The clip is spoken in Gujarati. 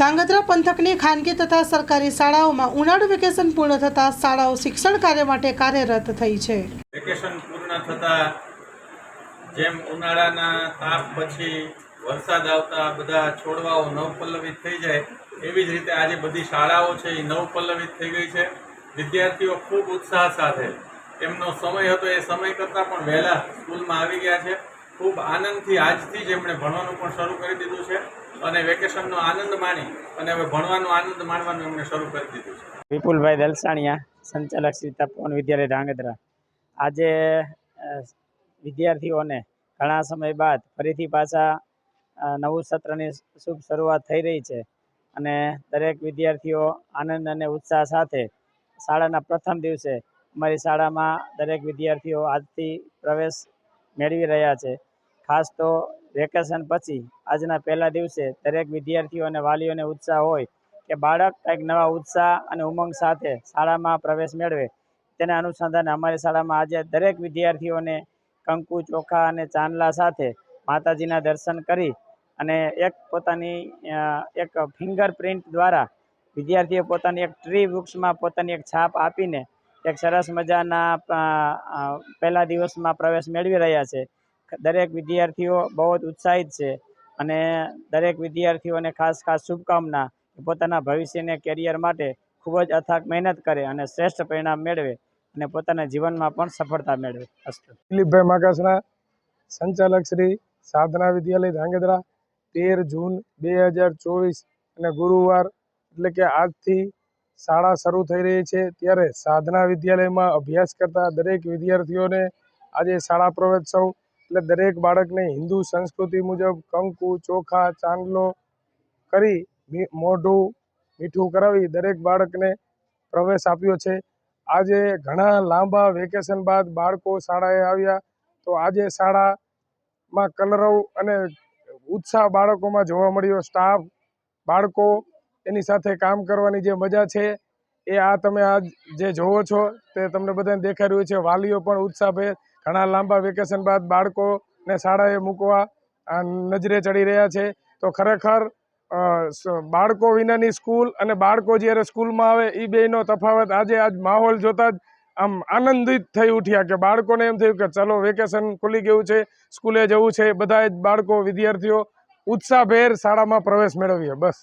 ધાંગધ્રા પંથકની ખાનગી તથા સરકારી શાળાઓમાં ઉનાળુ વેકેશન પૂર્ણ થતાં શાળાઓ શિક્ષણ કાર્ય માટે કાર્યરત થઈ છે. વેકેશન પૂર્ણ થતાં જેમ ઉનાળાના તાપ પછી વરસાદ આવતા બધા છોડવાઓ નવપલ્લવિત થઈ જાય, એવી જ રીતે આજે બધી શાળાઓ છે એ નવપલ્લવિત થઈ ગઈ છે. વિદ્યાર્થીઓ ખૂબ ઉત્સાહ સાથે એમનો સમય હતો એ સમય કરતાં પણ વહેલા સ્કૂલમાં આવી ગયા છે. ખૂબ આનંદથી આજથી જ એમણે ભણવાનું પણ શરૂ કરી દીધું છે અને વેકેશનનો આનંદ માણી અને હવે ભણવાનો આનંદ માણવાનું એમણે શરૂ કરી દીધું છે. વિપુલભાઈ દલસાણિયા, સંચાલક શ્રી તપોવન વિદ્યાલય ધાંગધ્રા. આજે વિદ્યાર્થીઓને ઘણા સમય બાદ ફરીથી પાછા નવું સત્રની શુભ શરૂઆત થઈ રહી છે અને દરેક વિદ્યાર્થીઓ આનંદ અને ઉત્સાહ સાથે શાળાના પ્રથમ દિવસે અમારી શાળામાં દરેક વિદ્યાર્થીઓ આજથી પ્રવેશ મેળવી રહ્યા છે. ખાસ તો વેકેશન પછી, આજના પહેલા દિવસે દરેક વિદ્યાર્થીઓ અને વાલીઓને ઉત્સાહ હોય કે બાળક કંઈક નવા ઉત્સાહ અને ઉમંગ સાથે શાળામાં પ્રવેશ મેળવે. તેના અનુસંધાને અમારી શાળામાં આજે દરેક વિદ્યાર્થીઓને કંકુ, ચોખા અને ચાંદલા સાથે માતાજીના દર્શન કરી અને એક પોતાની એક ફિંગર પ્રિન્ટ દ્વારા વિદ્યાર્થીઓ પોતાની એક ટ્રી વૃક્ષમાં પોતાની એક છાપ આપીને એક સરસ મજાના પહેલા દિવસમાં પ્રવેશ મેળવી રહ્યા છે. દરેક વિદ્યાર્થીઓ બહુ જ ઉત્સાહિત છે અને દરેક વિદ્યાર્થીઓને ખાસ ખાસ શુભકામના પોતાના ભવિષ્યને કેરિયર માટે ખૂબ જ અથાક મહેનત કરે અને શ્રેષ્ઠ પરિણામ મેળવે અને પોતાના જીવનમાં પણ સફળતા મેળવે. અસ્તુ. દિલીપભાઈ માકાસના સંચાલક શ્રી સાધના વિદ્યાલય ધાંગધ્રા, તેર જૂન બે હજાર ચોવીસ અને ગુરુવાર એટલે કે આજથી શાળા શરૂ થઈ રહી છે ત્યારે સાધના વિદ્યાલયમાં અભ્યાસ કરતા દરેક વિદ્યાર્થીઓને આજે શાળા પ્રવેશોત્સવ એટલે દરેક બાળકને હિન્દુ સંસ્કૃતિ મુજબ કંકુ, ચોખા, ચાંદલો કરી મોઢું મીઠું કરાવી દરેક બાળકને પ્રવેશ આપ્યો છે. આજે ઘણા લાંબા વેકેશન બાદ બાળકો શાળાએ આવ્યા. તો આજે શાળામાં કલરવ અને ઉત્સાહ બાળકોમાં જોવા મળ્યો. સ્ટાફ, બાળકો એની સાથે કામ કરવાની જે મજા છે એ આ તમે આજ જે જોવો છો તે તમને બધાને દેખાઈ રહ્યું છે. વાલીઓ પણ ઉત્સાહભેર ઘણા લાંબા વેકેશન બાદ બાળકોને શાળાએ મૂકવા નજરે ચડી રહ્યા છે. તો ખરેખર બાળકો વિનાની સ્કૂલ અને બાળકો જ્યારે સ્કૂલમાં આવે એ બેયનો તફાવત આજે આજ માહોલ જોતા જ આમ આનંદિત થઈ ઉઠ્યા કે બાળકોને એમ થયું કે ચલો વેકેશન ખુલી ગયું છે, સ્કૂલે જવું છે. બધા જ બાળકો, વિદ્યાર્થીઓ ઉત્સાહભેર શાળામાં પ્રવેશ મેળવીએ. બસ.